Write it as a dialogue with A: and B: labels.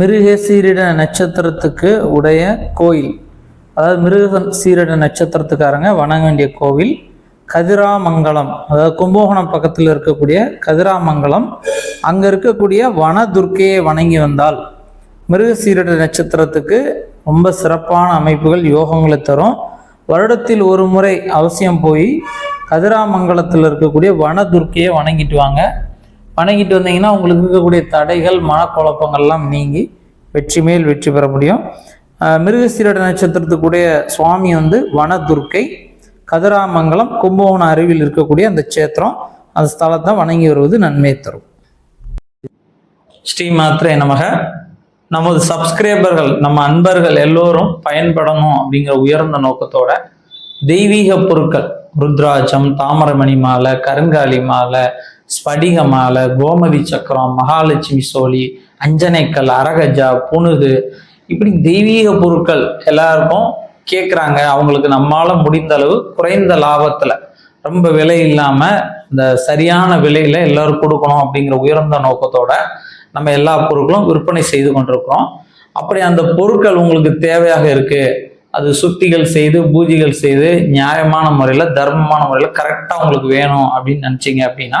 A: மிருக சீரிட நட்சத்திரத்துக்கு உடைய கோயில். அதாவது மிருக சீரிட நட்சத்திரத்துக்காரங்க வணங்க வேண்டிய கோவில் கதிராமங்கலம். அதாவது கும்பகோணம் பக்கத்தில் இருக்கக்கூடிய கதிராமங்கலம். அங்கே இருக்கக்கூடிய வனதுர்க்கையை வணங்கி வந்தால் மிருக சீரட நட்சத்திரத்துக்கு ரொம்ப சிறப்பான அமைப்புகள் யோகங்களை தரும். வருடத்தில் ஒரு முறை அவசியம் போய் கதிராமங்கலத்தில் இருக்கக்கூடிய வனதுர்க்கையை வணங்கிட்டு வாங்க. வணங்கிட்டு வந்தீங்கன்னா உங்களுக்கு இருக்கக்கூடிய தடைகள் மனக்குழப்பங்கள்லாம் நீங்கி வெற்றி மேல் வெற்றி பெற முடியும். மிருகசீரட நட்சத்திரத்துக்குடைய சுவாமி வந்து வனதுர்க்கை கதிராமங்கலம் கும்பகோணம் அருவியில் இருக்கக்கூடிய அந்த சேத்திரம் அந்த ஸ்தலத்தை வணங்கி வருவது நன்மை தரும். ஸ்ரீ மாத்திரை நமக. நமது சப்ஸ்கிரைபர்கள் நம்ம அன்பர்கள் எல்லோரும் பயன்படணும் அப்படிங்கிற உயர்ந்த நோக்கத்தோட தெய்வீக பொருட்கள் ருத்ராஜம் தாமரமணி மாலை கருங்காலி மாலை ஸ்படிக மாலை கோமதி சக்கரம் மகாலட்சுமி சோழி அஞ்சனைக்கல் அரகஜா புனுகு இப்படி தெய்வீக பொருட்கள் எல்லாருக்கும் கேட்குறாங்க அவங்களுக்கு நம்மளால் முடிந்த அளவு குறைந்த லாபத்தில். ரொம்ப விலை இல்லாமல் இந்த சரியான விலையில் எல்லோரும் கொடுக்கணும் அப்படிங்கிற உயர்ந்த நோக்கத்தோட நம்ம எல்லா பொருட்களும் விற்பனை செய்து கொண்டிருக்கிறோம். அப்படி அந்த பொருட்கள் உங்களுக்கு தேவையாக இருக்குது அது சுத்திகள் செய்து பூஜைகள் செய்து நியாயமான முறையில் தர்மமான முறையில் கரெக்டாக உங்களுக்கு வேணும் அப்படின்னு நினச்சிங்க அப்படின்னா